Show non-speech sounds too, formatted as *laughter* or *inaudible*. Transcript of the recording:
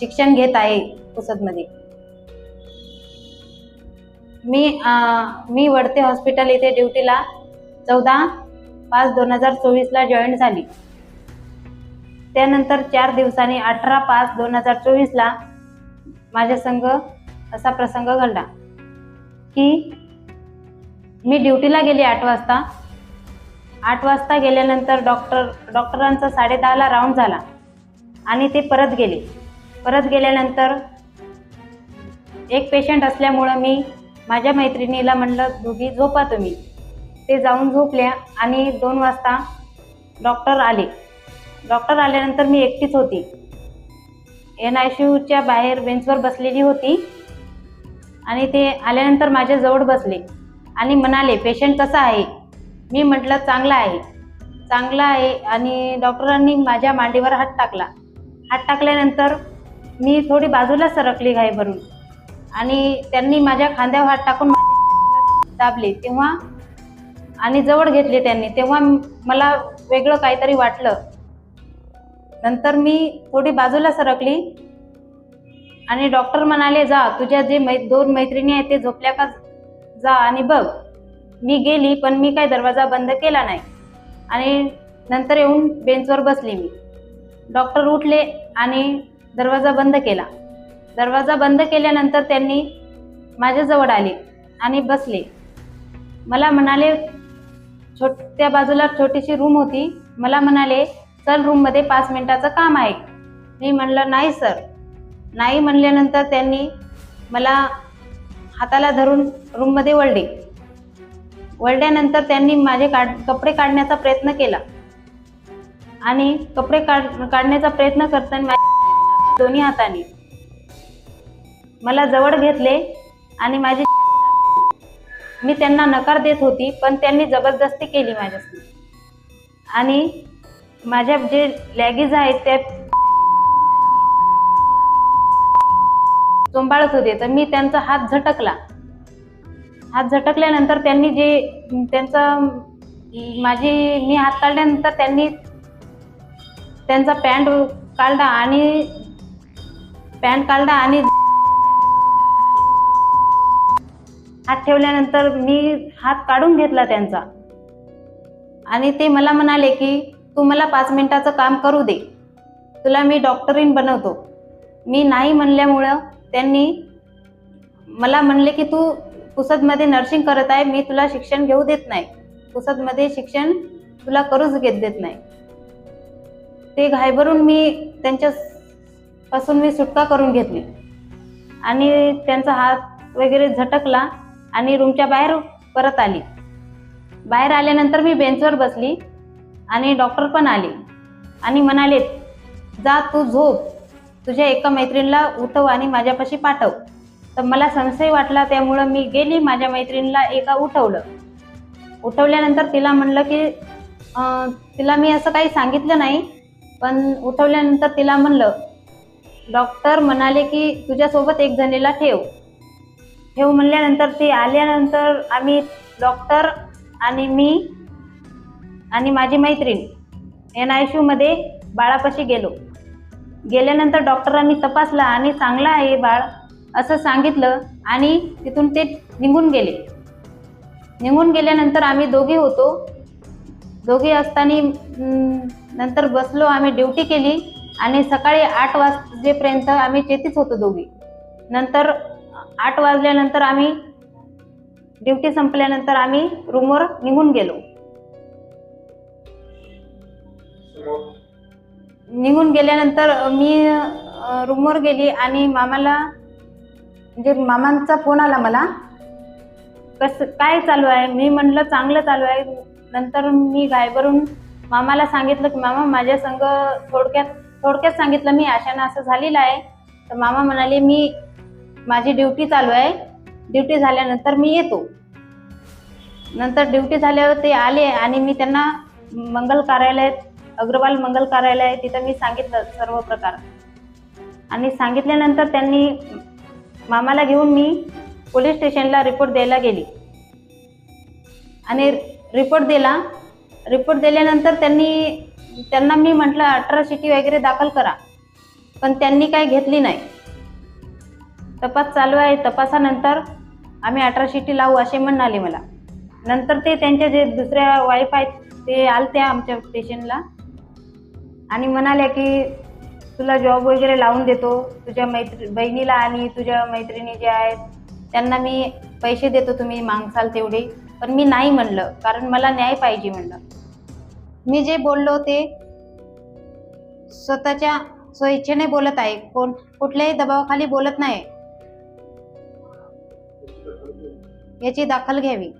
शिक्षण घेत आहे पुसदमध्ये. मी आ, मी वडते हॉस्पिटल येथे ड्युटीला चौदा पाच दोन हजार चोवीसला जॉईन झाली. त्यानंतर चार दिवसांनी अठरा पाच दोन हजार चोवीसला माझ्या संघ असा प्रसंग घडला की मी ड्युटीला गेली आठ वाजता. आठ वाजता गेल्यानंतर डॉक्टर डॉक्टरांचा साडेदहाला राऊंड झाला आणि ते परत गेले. परत गेल्यानंतर एक पेशंट असल्यामुळं मी माझ्या मैत्रिणीला म्हणलं दोघी झोपा तुम्ही. ते जाऊन झोपल्या आणि दोन वाजता डॉक्टर आले. डॉक्टर आल्यानंतर मी एकटीच होती. एन आय सी यूच्या बाहेर बेंचवर बसलेली होती आणि ते आल्यानंतर माझ्याजवळ बसले आणि म्हणाले पेशंट कसा आहे? मी म्हटलं चांगला आहे. चांगला आहे आणि डॉक्टरांनी माझ्या मांडीवर हात टाकला. हात टाकल्यानंतर मी थोडी बाजूला सरकली घाई भरून. आणि त्यांनी माझ्या खांद्यावर हात टाकून दाबले. तेव्हा आणि जवळ घेतले त्यांनी. तेव्हा मला वेगळं काहीतरी वाटलं. नंतर मी थोडी बाजूला सरकली. आणि डॉक्टर म्हणाले जा तुझ्या जे मै दोन मैत्रिणी आहेत ते झोपल्या का? जा आणि बघ. मी गेली पण मी काय दरवाजा बंद केला नाही. आणि नंतर येऊन बेंचवर बसली मी. डॉक्टर उठले आणि दरवाजा बंद केला. दरवाजा बंद केल्यानंतर त्यांनी माझ्याजवळ आले आणि बसले. मला म्हणाले छोट त्या बाजूला छोटीशी रूम होती. मला म्हणाले चल रूममध्ये पाच मिनिटाचं काम आहे. मी म्हणलं नाही सर नाही म्हणल्यानंतर त्यांनी मला हाताला धरून रूममध्ये वळले. वळल्यानंतर त्यांनी माझे काढ कपडे काढण्याचा प्रयत्न केला. आणि कपडे काढ काढण्याचा प्रयत्न करताना दोन्ही हाताने. मला जवळ घेतले आणि माझी *laughs* मी त्यांना नकार देत होती पण त्यांनी जबरदस्ती केली माझ्यासमोर. आणि माझ्या जे लॅगीज आहेत त्या *laughs* चोंबाळत होते तर मी त्यांचा हात झटकला. हात झटकल्यानंतर त्यांनी जे त्यांचं माझी मी हात काढल्यानंतर त्यांनी त्यांचा पॅन्ट काढला आणि पॅन्ट काढला आणि हात ठेवल्यानंतर मी हात काढून घेतला त्यांचा. आणि ते मला म्हणाले की तू मला पाच मिनिटाचं काम करू दे. तुला मी डॉक्टरीन बनवतो. मी नाही म्हणल्यामुळं त्यांनी मला म्हणले की तू पुसदमध्ये नर्सिंग करत आहे मी तुला शिक्षण घेऊ देत नाही. पुसदमध्ये शिक्षण तुला करूच घेत देत नाही. ते घायभरून मी त्यांच्या पासून मी सुटका करून घेतली. आणि त्यांचा हात वगैरे झटकला आणि रूमच्या बाहेर परत आली. बाहेर आल्यानंतर मी बेंचवर बसली आणि डॉक्टर पण आले आणि म्हणाले जा तू झोप. तुझ्या एका मैत्रिणीला उठव आणि माझ्यापाशी पाठव. तर मला संशय वाटला त्यामुळं मी गेली माझ्या मैत्रिणीला एका उठवलं. उठवल्यानंतर तिला म्हणलं की तिला मी असं काही सांगितलं नाही पण उठवल्यानंतर तिला म्हणलं डॉक्टर म्हणाले की तुझ्यासोबत एक जणीला ठेव. ठेव म्हणल्यानंतर ती आल्यानंतर आम्ही डॉक्टर आणि मी आणि माझी मैत्रीण एन आयमध्ये बाळापाशी गेलो. गेल्यानंतर डॉक्टरांनी तपासला आणि चांगला आहे बाळ असं सांगितलं आणि तिथून ते निघून गेले. निघून गेल्यानंतर आम्ही दोघे होतो. दोघे असताना नंतर बसलो. आम्ही ड्युटी केली आणि सकाळी आठ वाजेपर्यंत आम्ही चेतीच होतो दोघी. नंतर आठ वाजल्यानंतर आम्ही ड्युटी संपल्यानंतर आम्ही रूमवर निघून गेलो. निघून गेल्यानंतर मी रूमवर गेली आणि मामाला म्हणजे मामांचा फोन आला मला कसं काय चालू आहे? मी म्हणलं चांगलं चालू आहे. नंतर मी गायबरून मामाला सांगितलं की मामा माझ्या संग थोडक्यात थोडक्यात सांगितलं मी आशानं असं झालेलं आहे. तर मामा म्हणाले मी माझी ड्युटी चालू आहे. ड्युटी झाल्यानंतर मी येतो. नंतर ड्युटी झाल्यावर ते आले आणि मी त्यांना मंगल कार्यालयात अग्रवाल मंगल कार्यालय तिथं मी सांगितलं सर्व प्रकार. आणि सांगितल्यानंतर त्यांनी मामाला घेऊन मी पोलीस स्टेशनला रिपोर्ट द्यायला गेली. आणि रिपोर्ट दिला. रिपोर्ट दिल्यानंतर त्यांनी त्यांना मी म्हटलं अठरा शिटी वगैरे दाखल करा. पण त्यांनी काही घेतली नाही. तपास चालू आहे. तपासानंतर आम्ही अठरा शिट्टी लावू असे म्हणाले मला. नंतर ते त्यांच्या जे दुसऱ्या वाईफ आहेत ते आलत्या आमच्या स्टेशनला आणि म्हणाल्या की तुला जॉब वगैरे लावून देतो. तुझ्या मैत्री बहिणीला आणि तुझ्या मैत्रिणी ज्या आहेत त्यांना मी पैसे देतो तुम्ही मागसाल तेवढे. पण मी नाही म्हणलं कारण मला न्याय पाहिजे म्हणलं. मी जे बोललो ते स्वतःच्या स्वइच्छेने बोलत आहे. कोण कुठल्याही दबावाखाली बोलत नाही. याची दाखल घ्यावी.